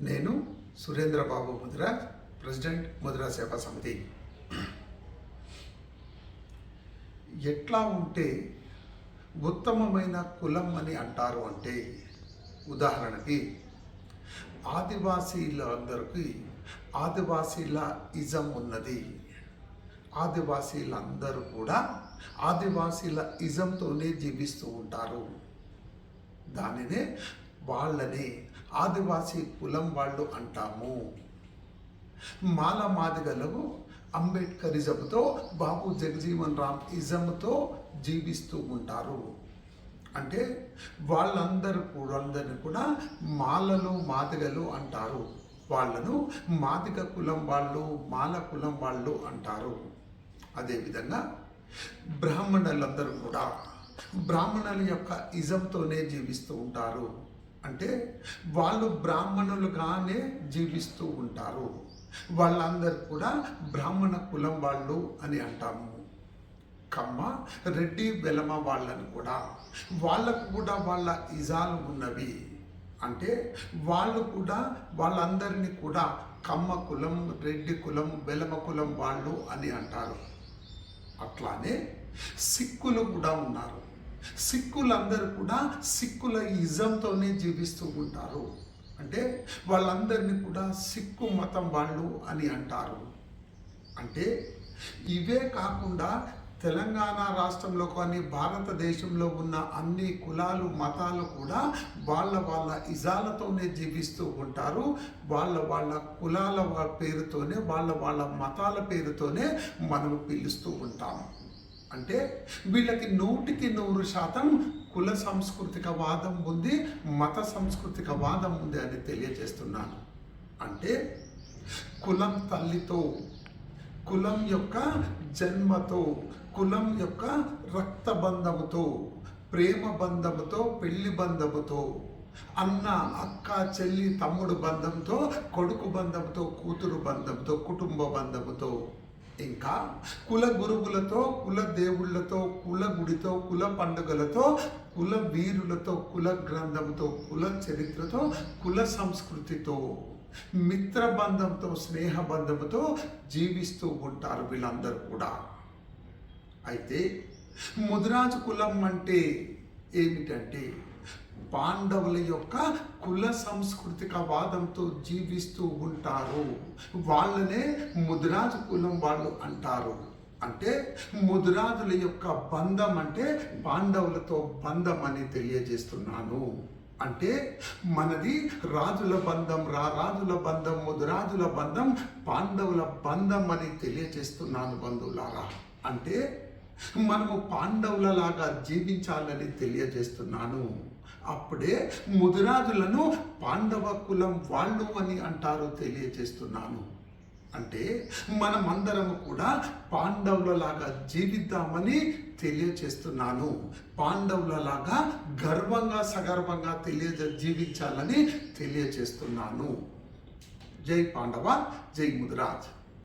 నేను సురేంద్రబాబు ముద్రా ప్రెసిడెంట్ ముద్రా సేవా సమితి. ఎట్లా ఉంటే ఉత్తమమైన కులం అని అంటారు అంటే ఉదాహరణకి ఆదివాసీలందరికీ ఆదివాసీల ఇజం ఉన్నది. ఆదివాసీలందరూ కూడా ఆదివాసీల ఇజంతోనే జీవిస్తూ ఉంటారు. దానినే వాళ్ళని ఆదివాసీ కులం వాళ్ళు అంటాము. మాల మాదిగలు అంబేద్కరిజంతో బాబు జగజీవన్ రామ్ ఇజంతో జీవిస్తూ ఉంటారు. అంటే వాళ్ళందరూ కూడా అందరిని కూడా మాలలు మాదిగలు అంటారు. వాళ్ళను మాదిగ కులం వాళ్ళు మాల కులం వాళ్ళు అంటారు. అదేవిధంగా బ్రాహ్మణులందరూ కూడా బ్రాహ్మణుల యొక్క ఇజంతోనే జీవిస్తూ ఉంటారు. అంటే వాళ్ళు బ్రాహ్మణులుగానే జీవిస్తూ ఉంటారు. వాళ్ళందరూ కూడా బ్రాహ్మణ కులం వాళ్ళు అని అంటాము. కమ్మ రెడ్డి వెలమ వాళ్ళని కూడా. వాళ్ళకు కూడా వాళ్ళ ఇజాలు ఉన్నవి. అంటే వాళ్ళు కూడా వాళ్ళందరినీ కూడా కమ్మ కులం రెడ్డి కులం వెలమ కులం వాళ్ళు అని అంటారు. అట్లానే సిక్కులు కూడా ఉన్నారు. సిక్కులందరూ కూడా సిక్కుల ఇజంతోనే జీవిస్తూ ఉంటారు. అంటే వాళ్ళందరినీ కూడా సిక్కు మతం వాళ్ళు అని అంటారు. అంటే ఇవే కాకుండా తెలంగాణ రాష్ట్రంలో కానీ భారతదేశంలో ఉన్న అన్ని కులాలు మతాలు కూడా వాళ్ళ వాళ్ళ ఇజాలతోనే జీవిస్తూ ఉంటారు. వాళ్ళ వాళ్ళ కులాల పేరుతోనే వాళ్ళ వాళ్ళ మతాల పేరుతోనే మనం పిలుస్తూ ఉంటాం. అంటే వీళ్ళకి నూటికి నూరు శాతం కుల సాంస్కృతిక వాదం ఉంది మత సాంస్కృతిక వాదం ఉంది అని తెలియజేస్తున్నాను. అంటే కులం తల్లితో కులం యొక్క జన్మతో కులం యొక్క రక్త బంధముతో ప్రేమ బంధముతో పెళ్ళి బంధముతో అన్న అక్క చెల్లి తమ్ముడు బంధంతో కొడుకు బంధంతో కూతురు బంధంతో కుటుంబ బంధముతో ఇంకా కుల గురువులతో కుల దేవుళ్ళతో కుల గుడితో కుల పండుగలతో కుల వీరులతో కుల గ్రంథంతో కుల చరిత్రతో కుల సంస్కృతితో మిత్ర బంధంతో స్నేహ బంధంతో జీవిస్తూ ఉంటారు వీళ్ళందరూ కూడా. అయితే ముదిరాజు కులం అంటే ఏమిటంటే పాండవుల యొక్క కుల సాంస్కృతిక వాదంతో జీవిస్తూ ఉంటారు. వాళ్ళనే ముదిరాజు కులం వాళ్ళు అంటారు. అంటే ముదిరాజుల యొక్క బంధం అంటే పాండవులతో బంధం అని తెలియజేస్తున్నాను. అంటే మనది రాజుల బంధం రా రాజుల బంధం ముదిరాజుల బంధం పాండవుల బంధం అని తెలియజేస్తున్నాను బంధువులారా. అంటే మనము పాండవులలాగా జీవించాలని తెలియజేస్తున్నాను. అప్పుడే ముదిరాజులను పాండవ కులం వాళ్ళు అని అంటారు తెలియజేస్తున్నాను. అంటే మనమందరము కూడా పాండవులలాగా జీవిద్దామని తెలియచేస్తున్నాను పాండవులలాగా గర్వంగా సగర్వంగా తెలియజే జీవించాలని తెలియచేస్తున్నాను జై పాండవ జై ముదిరాజ్.